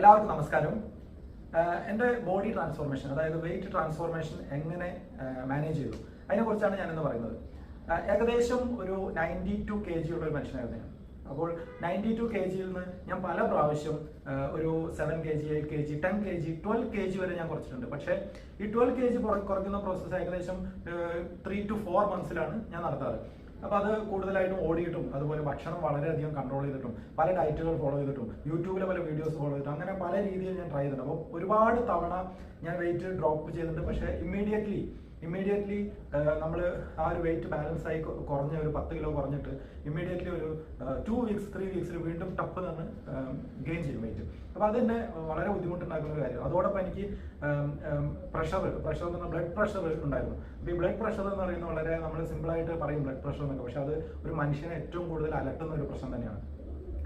എല്ലാവർക്കും നമസ്കാരം. എന്റെ ബോഡി ട്രാൻസ്ഫോർമേഷൻ അതായത് വെയിറ്റ് ട്രാൻസ്ഫോർമേഷൻ എങ്ങനെ മാനേജ് ചെയ്തു? അതിനെക്കുറിച്ചാണ് ഞാനിന്ന് പറയുന്നത്. ഏകദേശം ഒരു നയന്റി ടു കെ ജി ഉള്ള ഒരു മനുഷ്യനായിരുന്നു ഞാൻ. അപ്പോൾ നയന്റി ടു കെ ജിയിൽ നിന്ന് ഞാൻ പല പ്രാവശ്യം ഒരു seven K G eight K G ten K G twelve K G വരെ ഞാൻ കുറച്ചിട്ടുണ്ട്. പക്ഷേ ഈ ട്വൽവ് കെ ജി കുറയ്ക്കുന്ന പ്രോസസ്സ് ഏകദേശം ത്രീ ടു ഫോർ മന്ത്സിലാണ് ഞാൻ നടത്താറ്. അപ്പൊ അത് കൂടുതലായിട്ടും ഓടിയിട്ടും അതുപോലെ ഭക്ഷണം വളരെയധികം കൺട്രോൾ ചെയ്തിട്ടും പല ഡയറ്റുകൾ ഫോളോ ചെയ്തിട്ടും യൂട്യൂബിലെ പല വീഡിയോസ് ഫോളോ ചെയ്തിട്ടും അങ്ങനെ പല രീതിയിൽ ഞാൻ ട്രൈ ചെയ്തിട്ടുണ്ട്. അപ്പോൾ ഒരുപാട് തവണ ഞാൻ വെയിറ്റ് ഡ്രോപ്പ് ചെയ്തിട്ടുണ്ട്. പക്ഷേ ഇമ്മീഡിയറ്റ്ലി ഇമ്മീഡിയറ്റ്ലി നമ്മൾ ആ ഒരു വെയിറ്റ് ബാലൻസ് ആയി കുറഞ്ഞ ഒരു പത്ത് കിലോ കുറഞ്ഞിട്ട് ഇമ്മീഡിയറ്റ്ലി ഒരു ടു വീക്സ് ത്രീ വീക്സിൽ വീണ്ടും ടപ്പ് തന്നെ ഗെയിൻ ചെയ്യും വെയിറ്റ് അപ്പോൾ അത് തന്നെ വളരെ ബുദ്ധിമുട്ടുണ്ടാക്കുന്ന ഒരു കാര്യം അതോടൊപ്പം എനിക്ക് പ്രഷർ പ്രഷർ എന്ന് പറഞ്ഞാൽ ബ്ലഡ് പ്രഷർ ഉണ്ടായിരുന്നു. അപ്പോൾ ഈ ബ്ലഡ് പ്രഷർ എന്ന് പറയുന്നത് വളരെ നമ്മൾ സിമ്പിൾ ആയിട്ട് പറയും ബ്ലഡ് പ്രഷർ എന്നൊക്കെ. പക്ഷെ അത് ഒരു മനുഷ്യനെ ഏറ്റവും കൂടുതൽ അലട്ടുന്ന ഒരു പ്രശ്നം തന്നെയാണ്.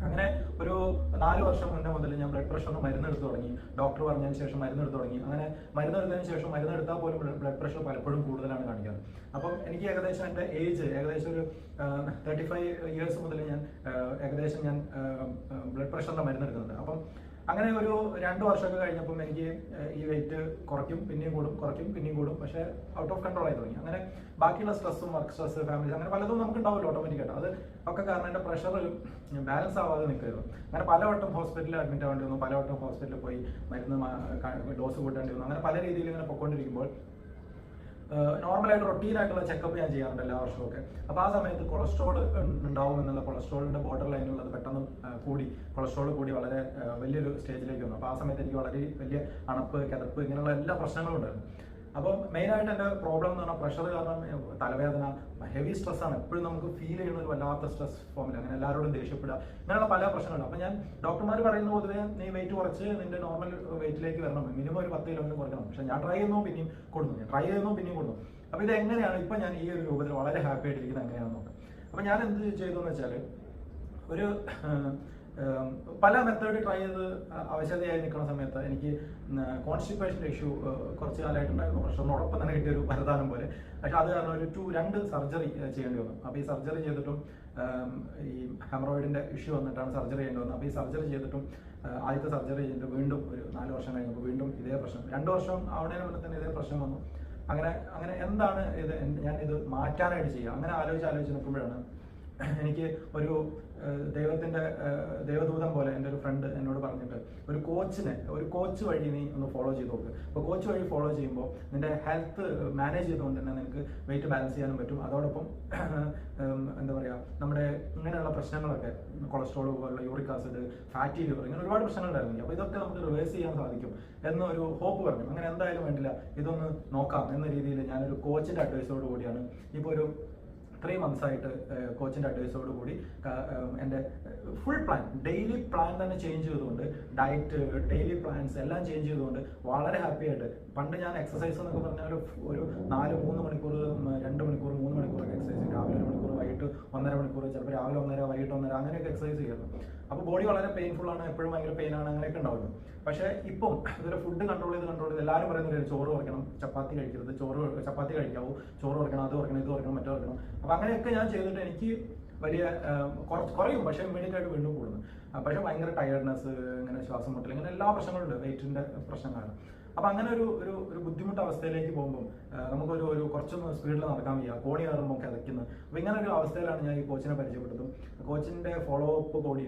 അങ്ങനെ ഒരു നാല് വർഷം മുന്നേ മുതൽ ഞാൻ ബ്ലഡ് പ്രഷറിന് മരുന്ന് എടുത്തു തുടങ്ങി. ഡോക്ടർ പറഞ്ഞതിന് ശേഷം മരുന്ന് എടുത്തു തുടങ്ങി. അങ്ങനെ മരുന്ന് എടുത്തതിന് ശേഷം മരുന്ന് എടുത്താൽ പോലും ബ്ലഡ് പ്രഷർ പലപ്പോഴും കൂടുതലാണ് കാണിക്കുന്നത് അപ്പം എനിക്ക് ഏകദേശം എന്റെ ഏജ് ഏകദേശം ഒരു തേർട്ടി ഫൈവ് ഇയേഴ്സ് മുതൽ ഞാൻ ഏകദേശം ഞാൻ ബ്ലഡ് പ്രഷറിന്റെ മരുന്ന് എടുക്കുന്നുണ്ട് അപ്പം അങ്ങനെ ഒരു രണ്ട് വർഷമൊക്കെ കഴിഞ്ഞപ്പം എനിക്ക് ഈ വെയിറ്റ് കുറയ്ക്കും പിന്നെയും കൂടും കുറയ്ക്കും പിന്നെയും കൂടും. പക്ഷേ ഔട്ട് ഓഫ് കൺട്രോൾ ആയി തുടങ്ങി. അങ്ങനെ ബാക്കിയുള്ള സ്ട്രെസ്സും വർക്ക് സ്ട്രെസ് ഫാമിലി അങ്ങനെ പലതും നമുക്ക് ഉണ്ടാവുമല്ലോ ഓട്ടോമാറ്റിക്കായിട്ട് അത് ഒക്കെ കാരണം എന്റെ പ്രഷർ ബാലൻസ് ആവാതെ നിൽക്കരുത് അങ്ങനെ പലവട്ടം ഹോസ്പിറ്റലിൽ അഡ്മിറ്റ് ആവേണ്ടി വന്നു പലവട്ടം ഹോസ്പിറ്റലിൽ പോയി മരുന്ന് ഡോസ് കൂട്ടേണ്ടി വന്നു. അങ്ങനെ പല രീതിയിൽ ഇങ്ങനെ പൊയ്ക്കൊണ്ടിരിക്കുമ്പോൾ നോർമലായിട്ട് റൊട്ടീനായിട്ടുള്ള ചെക്കപ്പ് ഞാൻ ചെയ്യാറുണ്ട് എല്ലാ വർഷവും ഒക്കെ. അപ്പോൾ ആ സമയത്ത് കൊളസ്ട്രോൾ ഉണ്ടാവും എന്നുള്ള കൊളസ്ട്രോളിന്റെ ബോർഡർ ലൈനുള്ളത് പെട്ടെന്ന് കൂടി. കൊളസ്ട്രോൾ കൂടി വളരെ വലിയൊരു സ്റ്റേജിലേക്ക് വന്നു. അപ്പോൾ ആ സമയത്ത് എനിക്ക് വളരെ വലിയ അണപ്പ് കിതപ്പ് ഇങ്ങനെയുള്ള എല്ലാ പ്രശ്നങ്ങളും ഉണ്ടായിരുന്നു. അപ്പോൾ മെയിനായിട്ട് എന്റെ പ്രോബ്ലം എന്ന് പറഞ്ഞാൽ പ്രഷർ കാരണം തലവേദന ഹെവി സ്ട്രെസ് ആണ്. എപ്പോഴും നമുക്ക് ഫീൽ ചെയ്യുന്ന ഒരു വല്ലാത്ത സ്ട്രെസ് ഫോമിൽ അങ്ങനെ എല്ലാവരോടും ദേഷ്യപ്പെടുക. അങ്ങനെയുള്ള പല പ്രശ്നങ്ങളും അപ്പോൾ ഞാൻ ഡോക്ടർമാർ പറയുന്ന പൊതുവേ നീ വെയിറ്റ് കുറച്ച് നിന്റെ നോർമൽ വെയിറ്റിലേക്ക് വരണം. മിനിമം ഒരു പത്ത് കിലോമീറ്റർ കുറയ്ക്കണം. പക്ഷേ ഞാൻ ട്രൈ ചെയ്യുന്നു പിന്നെയും കൊടുക്കുന്നു ഞാൻ ട്രൈ ചെയ്യുന്നു പിന്നെയും കൊടുക്കും അപ്പോൾ ഇത് എങ്ങനെയാണ്? ഇപ്പം ഞാൻ ഈ ഒരു രൂപത്തിൽ വളരെ ഹാപ്പി ആയിട്ടിരിക്കുന്നത് എങ്ങനെയാണെന്ന് നോക്കാം. അപ്പോൾ ഞാൻ എന്ത് ചെയ്തു എന്ന് വെച്ചാൽ ഒരു പല മെത്തേഡ് ട്രൈ ചെയ്ത് അവശതയായി നിൽക്കുന്ന സമയത്ത് എനിക്ക് കോൺസ്റ്റിപ്പേഷന്റെ ഇഷ്യൂ കുറച്ച് കാലമായിട്ടുണ്ടായിരുന്നു. പ്രഷറിനോടൊപ്പം തന്നെ കിട്ടിയ ഒരു വരദാനം പോലെ. പക്ഷെ അത് കാരണം ഒരു ടു രണ്ട് സർജറി ചെയ്യേണ്ടി വന്നു. അപ്പോൾ ഈ സർജറി ചെയ്തിട്ടും ഈ ഹെമറോയിഡിന്റെ ഇഷ്യൂ വന്നിട്ടാണ് സർജറി ചെയ്യേണ്ടി വന്നത്. അപ്പോൾ ഈ സർജറി ചെയ്തിട്ടും ആദ്യത്തെ സർജറി ചെയ്തിട്ട് വീണ്ടും ഒരു നാല് വർഷം കഴിഞ്ഞപ്പോൾ വീണ്ടും ഇതേ പ്രശ്നം. രണ്ട് വർഷം ആവുന്നതിന് മുന്നേ തന്നെ ഇതേ പ്രശ്നം വന്നു. അങ്ങനെ അങ്ങനെ എന്താണ് ഇത്? ഞാൻ ഇത് മാറ്റാനായിട്ട് ചെയ്യുക. അങ്ങനെ ആലോചിച്ച് ആലോചിച്ച് നിൽക്കുമ്പോഴാണ് എനിക്ക് ഒരു ദൈവത്തിന്റെ ദൈവദൂതം പോലെ എന്റെ ഒരു ഫ്രണ്ട് എന്നോട് പറഞ്ഞിട്ട് ഒരു കോച്ചിനെ ഒരു കോച്ച് വഴി നീ ഒന്ന് ഫോളോ ചെയ്ത് നോക്ക്. അപ്പോൾ കോച്ച് വഴി ഫോളോ ചെയ്യുമ്പോൾ നിന്റെ ഹെൽത്ത് മാനേജ് ചെയ്തുകൊണ്ട് തന്നെ നിനക്ക് വെയിറ്റ് ബാലൻസ് ചെയ്യാനും പറ്റും. അതോടൊപ്പം എന്താ പറയുക നമ്മുടെ ഇങ്ങനെയുള്ള പ്രശ്നങ്ങളൊക്കെ കൊളസ്ട്രോൾ പോലുള്ള യൂറിക് ആസിഡ് ഫാറ്റി ലിവർ ഇങ്ങനെ ഒരുപാട് പ്രശ്നങ്ങൾ പ്രശ്നങ്ങളുണ്ടായിരുന്നു അപ്പോൾ ഇതൊക്കെ നമുക്ക് റിവേഴ്സ് ചെയ്യാൻ സാധിക്കും എന്നൊരു ഹോപ്പ് പറഞ്ഞു. അങ്ങനെ എന്തായാലും വേണ്ടില്ല ഇതൊന്ന് നോക്കാം എന്ന രീതിയിൽ ഞാനൊരു കോച്ചിന്റെ അഡ്വൈസോട് കൂടിയാണ്. ഇപ്പോൾ ഒരു ത്രീ മന്ത്സ് ആയിട്ട് കോച്ചിന്റെ അഡ്വൈസോട് കൂടി എന്റെ ഫുൾ പ്ലാൻ ഡെയിലി പ്ലാൻ തന്നെ ചേഞ്ച് ചെയ്തുകൊണ്ട് ഡയറ്റ് ഡെയിലി പ്ലാൻസ് എല്ലാം ചേഞ്ച് ചെയ്തുകൊണ്ട് വളരെ ഹാപ്പി ആയിട്ട് പണ്ട് ഞാൻ എക്സസൈസ് എന്നൊക്കെ പറഞ്ഞാൽ ഒരു നാല് മൂന്ന് മണിക്കൂർ രണ്ട് മണിക്കൂർ മൂന്ന് മണിക്കൂറൊക്കെ എക്സസൈസ് രാവിലെ ഒരു മണിക്കൂർ വൈകിട്ട് ഒന്നര മണിക്കൂർ ചിലപ്പോൾ രാവിലെ ഒന്നര വൈകിട്ട് ഒന്നര അങ്ങനെയൊക്കെ എക്സസൈസ് ചെയ്യുന്നു. അപ്പോൾ ബോഡി വളരെ പെയിൻഫുൾ ആണ് എപ്പോഴും ഭയങ്കര പെയിൻ ആണ് അങ്ങനെയൊക്കെ ഉണ്ടാവുന്നു പക്ഷേ ഇപ്പം ഇതൊരു ഫുഡ് കൺട്രോൾ ചെയ്ത് കൺട്രോൾ ചെയ്ത് എല്ലാവരും പറയുന്നത് ചോറ് കുറയ്ക്കണം ചപ്പാത്തി കഴിക്കരുത് ചോറ് ചപ്പാത്തി കഴിക്കാവൂ ചോറ് കുറയ്ക്കണം അത് കുറയ്ക്കണം ഇത് കുറയ്ക്കണം മറ്റോ കുറയ്ക്കണം. അപ്പോൾ അങ്ങനെയൊക്കെ ഞാൻ ചെയ്തിട്ട് എനിക്ക് വലിയ കുറച്ച് കുറയും പക്ഷേ ഇമ്മീഡിയറ്റ് ആയിട്ട് വീണ്ടും കൂടുന്നു. പക്ഷേ ഭയങ്കര ടയർഡ്നെസ് ഇങ്ങനെ ശ്വാസം മുട്ടൽ ഇങ്ങനെ എല്ലാ പ്രശ്നങ്ങളുണ്ട് വെയിറ്റിന്റെ പ്രശ്നങ്ങളാണ്. അപ്പൊ അങ്ങനെ ഒരു ഒരു ഒരു ബുദ്ധിമുട്ട് അവസ്ഥയിലേക്ക് പോകുമ്പോൾ നമുക്കൊരു ഒരു കുറച്ചൊന്ന് സ്പീഡിൽ നടക്കാൻ വയ്യ. കോണി കയറുമ്പോൾ കിതയ്ക്കുന്നത് അപ്പൊ ഇങ്ങനെ ഒരു അവസ്ഥയിലാണ് ഞാൻ ഈ കോച്ചിനെ പരിചയപ്പെട്ടതും. കോച്ചിന്റെ ഫോളോ അപ്പ് കൂടി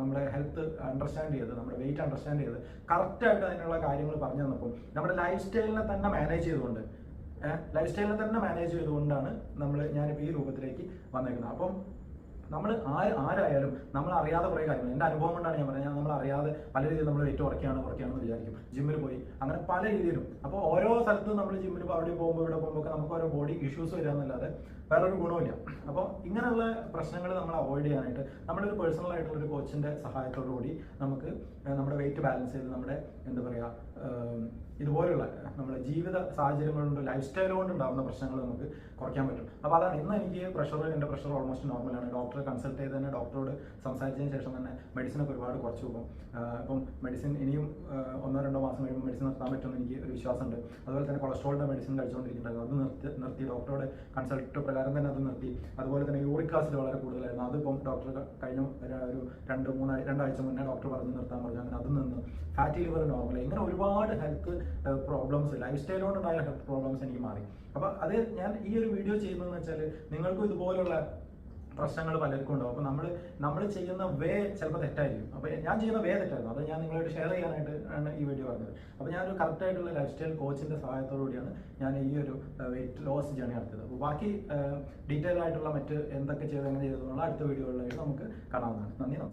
നമ്മുടെ ഹെൽത്ത് അണ്ടർസ്റ്റാൻഡ് ചെയ്ത് നമ്മുടെ വെയിറ്റ് അണ്ടർസ്റ്റാൻഡ് ചെയ്ത് കറക്റ്റ് ആയിട്ട് അതിനുള്ള കാര്യങ്ങൾ പറഞ്ഞു തന്നപ്പോൾ നമ്മുടെ ലൈഫ് സ്റ്റൈലിനെ തന്നെ മാനേജ് ചെയ്തുകൊണ്ട് ലൈഫ് സ്റ്റൈലിനെ തന്നെ മാനേജ് ചെയ്തുകൊണ്ടാണ് നമ്മൾ ഞാനിപ്പോൾ ഈ രൂപത്തിലേക്ക് വന്നേക്കുന്നത്. അപ്പം നമ്മൾ ആര് ആരായാലും നമ്മൾ അറിയാതെ കുറേ കാര്യങ്ങൾ. എന്റെ അനുഭവം കൊണ്ടാണ് ഞാൻ പറയുന്നത് നമ്മൾ അറിയാതെ പല രീതിയിൽ നമ്മൾ വെയിറ്റ് കുറയ്ക്കുകയാണ് കുറയ്ക്കുകയാണെന്ന് വിചാരിക്കും. ജിമ്മിൽ പോയി. അങ്ങനെ പല രീതിയിലും. അപ്പോൾ ഓരോ സ്ഥലത്തും നമ്മൾ ജിമ്മിൽ അവിടെ പോകുമ്പോൾ ഇവിടെ പോകുമ്പോൾ ഒക്കെ നമുക്ക് ഓരോ ബോഡി ഇഷ്യൂസ് വരാമെന്നല്ലാതെ വേറൊരു ഗുണമില്ല അപ്പോൾ ഇങ്ങനെയുള്ള പ്രശ്നങ്ങൾ നമ്മൾ അവോയ്ഡ് ചെയ്യാനായിട്ട് നമ്മളൊരു പേഴ്സണൽ ആയിട്ടുള്ള ഒരു കോച്ചിന്റെ സഹായത്തോടു കൂടി നമുക്ക് നമ്മുടെ വെയിറ്റ് ബാലൻസ് ചെയ്ത് നമ്മുടെ എന്താ പറയുക ഇതുപോലുള്ള നമ്മുടെ ജീവിത സാഹചര്യങ്ങൾ കൊണ്ട് ലൈഫ് സ്റ്റൈൽ കൊണ്ട് ഉണ്ടാകുന്ന പ്രശ്നങ്ങൾ നമുക്ക് കുറയ്ക്കാൻ പറ്റും. അപ്പോൾ അതാണ്. ഇന്ന് എനിക്ക് പ്രഷർ എന്റെ പ്രഷർ ഓൾമോസ്റ്റ് നോർമലാണ് ഡോക്ടർ ഡോക്ടറെ കൺസൾട്ട് ചെയ്ത് തന്നെ ഡോക്ടറോട് സംസാരിച്ചതിന് ശേഷം തന്നെ മെഡിസിനൊക്കെ ഒരുപാട് കുറച്ചു പോകും. അപ്പം മെഡിസിൻ ഇനിയും ഒന്നോ രണ്ടോ മാസം കഴിയുമ്പോൾ മെഡിസിൻ നിർത്താൻ പറ്റുമെന്ന് എനിക്ക് ഒരു വിശ്വാസമുണ്ട്. അതുപോലെ തന്നെ കൊളസ്ട്രോളിന്റെ മെഡിസിൻ കഴിച്ചുകൊണ്ടിരിക്കുന്നുണ്ടായിരുന്നു അത് നിർത്തി നിർത്തി ഡോക്ടറോട് കൺസൾട്ട് പ്രകാരം തന്നെ അത് നിർത്തി. അതുപോലെ തന്നെ യൂറിക് ആസിഡ് വളരെ കൂടുതലായിരുന്നു. അതിപ്പം ഡോക്ടർ കഴിഞ്ഞ ഒരു രണ്ട് മൂന്ന് രണ്ടാഴ്ച മുന്നേ ഡോക്ടർ പറഞ്ഞ് നിർത്താൻ പറഞ്ഞു. അങ്ങനെ അത് നിന്ന് ഫാറ്റി ലിവർ നോർമൽ ഇങ്ങനെ ഒരുപാട് ഹെൽത്ത് പ്രോബ്ലംസ് ലൈഫ് സ്റ്റൈൽ കൊണ്ടുണ്ടായ ഹെൽത്ത് പ്രോബ്ലംസ് എനിക്ക് മാറി. അപ്പോൾ അത് ഞാൻ ഈ ഒരു വീഡിയോ ചെയ്യുന്നതെന്ന് വെച്ചാൽ നിങ്ങൾക്കും ഇതുപോലുള്ള പ്രശ്നങ്ങൾ പലർക്കും ഉണ്ടാവും. അപ്പോൾ നമ്മൾ നമ്മൾ ചെയ്യുന്ന വേ ചിലപ്പോൾ തെറ്റായിരിക്കും. അപ്പോൾ ഞാൻ ചെയ്യുന്ന വേ തെറ്റായിരുന്നു. അത് ഞാൻ നിങ്ങളോട് ഷെയർ ചെയ്യാനായിട്ട് ആണ് ഈ വീഡിയോ പറഞ്ഞത്. അപ്പോൾ ഞാനൊരു കറക്റ്റ് ആയിട്ടുള്ള ലൈഫ് സ്റ്റൈൽ കോച്ചിന്റെ സഹായത്തോടു കൂടിയാണ് ഞാൻ ഈ ഒരു വെയിറ്റ് ലോസ് ജേണി നടത്തിയത്. അപ്പോൾ ബാക്കി ഡീറ്റെയിൽ ആയിട്ടുള്ള മറ്റ് എന്തൊക്കെ ചെയ്ത് എങ്ങനെ ചെയ്തതെന്നുള്ള അടുത്ത വീഡിയോകളിലായിട്ട് നമുക്ക് കാണാവുന്നതാണ്. നന്ദി